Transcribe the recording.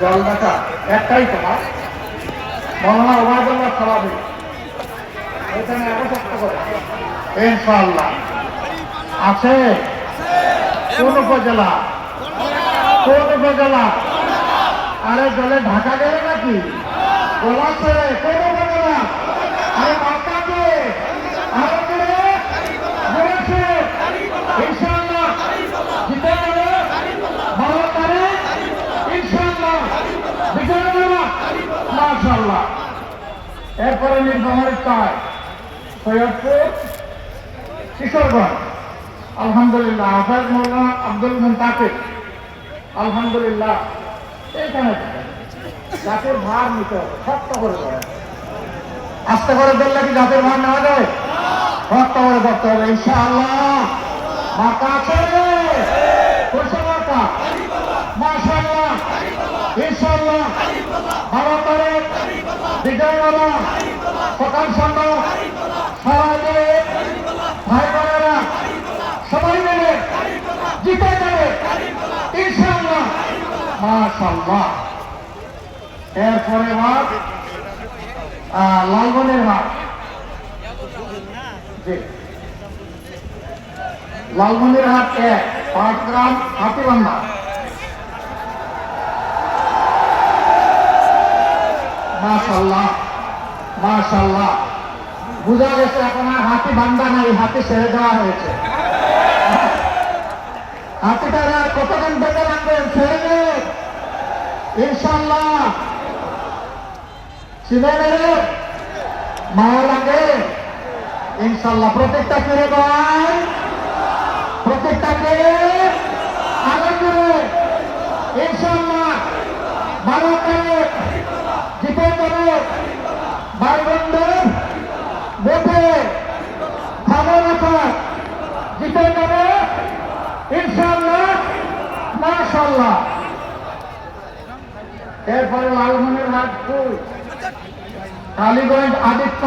জল দেখা একটাই ওবায়দুল্লাহ এখানে আরও করে। ইনশাআল্লাহ। আছে? কোন উপজেলা? কোন উপজেলা? আরে জলে ঢাকা গেলে নাকি? কোন উপজেলা আরে বাচ্চাকে আরও করে বলেছে ইনশাআল্লাহ জিতে যাবে ভালো করে ইনশাআল্লাহ বিজয় হবে মাশাআল্লাহ। এরপরে চায় সৈয়দপুর, কিশোরগঞ্জ। আলহামদুলিল্লাহ আফাজ মৌলানা আব্দুল আলহামদুলিল্লাহ, এইখানে ভার নিতে শক্ত করে আস্তে করে কি ভার নেওয়া যায়? শক্ত করে হবে, ইনশাআল্লাহ। আছে মাশাআল্লাহ। ইনশাআল্লাহ। ভালো করে বিজয় বাবা সকাল সন্ধ্যা ভাই বোনেরা, সবাই মিলে জিতে যাবে ইনশাআল্লাহ। মাশাআল্লাহ। এরপরে মাঠ লালবনের মাঠ। জি। লালমন্দির হাট এক, পাঁচ গ্রাম হাতিবান্ধা মাশাল্লাহ মাশাল্লাহ বুঝা গেছে আর হাতি বান্ধা নাই, হাতি ছেড়ে দেওয়া হয়েছে। হাতিটার আর কতদিন বেঁধে রাখবেন ছেড়ে দে। ইনশাল্লাহ চিনে নেবে লাগে। ইনশাল্লাহ প্রত্যেকটা ফিরে ভাই প্রত্যেকটাকে আনন্দ ইনশাল্লাহ ভালো করে জিতে যাবে ভাই বন্ধুর ভোটে ভালো রাখা জিতে যাবে ইনশাল্লাহ মাশাল্লাহ এরপরে লালমনির হাট কালীগঞ্জ আদিত্য